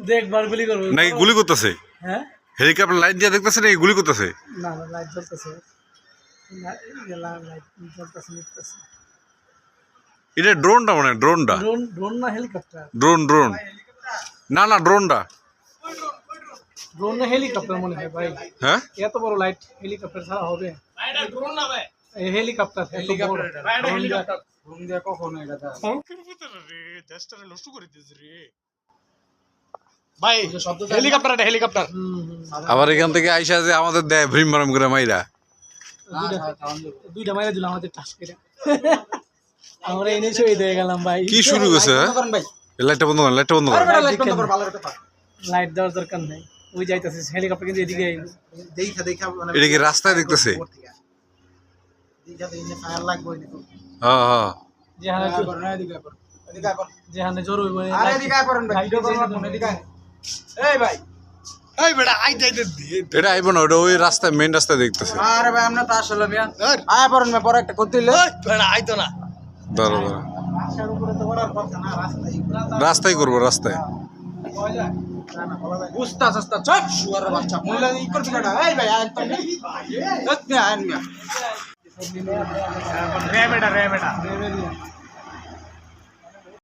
দেখবার গুলি করব। নাকি গুলি করতেছে? হ্যাঁ? হেলিকপ্টার লাইট দিয়ে দেখতেছে নাকি গুলি করতেছে? না না লাইট জ্বলতেছে। এটা ড্রোনটা মানে ড্রোনটা ড্রোন ড্রোন না হেলিকপ্টার ড্রোন ড্রোন না না ড্রোনটা ড্রোন না হেলিকপ্টার মনে হয় ভাই। হ্যাঁ? এত বড় লাইট হেলিকপ্টার ছাড়া হবে? এই হেলিকপ্টার এত বড়। ড্রোন দিয়ে- ভাই হেলিকপ্টার এটা হেলিকপ্টার হুম, হুম। আবার এখান থেকে আইসা যে আমাদের দেয় ভ্রিম করে মাইরা। দুইটা- মাইরা দিলাম আমাদের টাস করে আমরা এনে ছবি দিয়ে গেলাম ভাই। কি শুরু করছে হ্যাঁ? লাইটটা বন্ধ করেন লাইটটা বন্ধ করেন। লাইট দেওয়ার দরকার নেই। ওই যাইতেছে হেলিকপ্টার কিন্তু এদিকে দেখা দেখা মানে এটা কি রাস্তায় দেখতেছে? দেখা ফায়ার লাগবে হ্যাঁ হ্যাঁ। যেখানে যেখানে জোর হইব আরে এদিকে পড়েন ভাই ভিডিও করুন এদিকে। এই ভাই। এই বেটা আইতে আইতে এটা আইব না ওটা ওই রাস্তায় মেইন রাস্তায় দেখতেছে। আরে ভাই আমরা তো আসলে মিয়া। আয় পড়েন ভাই পরে একটা করতে ওই বেটা আইতো না। দাঁড়া দাঁড়া। রাস্তায় করব রাস্তায়। উস্তা সস্তা চট শুয়ার বাচ্চা। মহিলা ই করবি কাটা এই ভাই আয় তো আয় মিয়া। রে বেটা রে বেটা।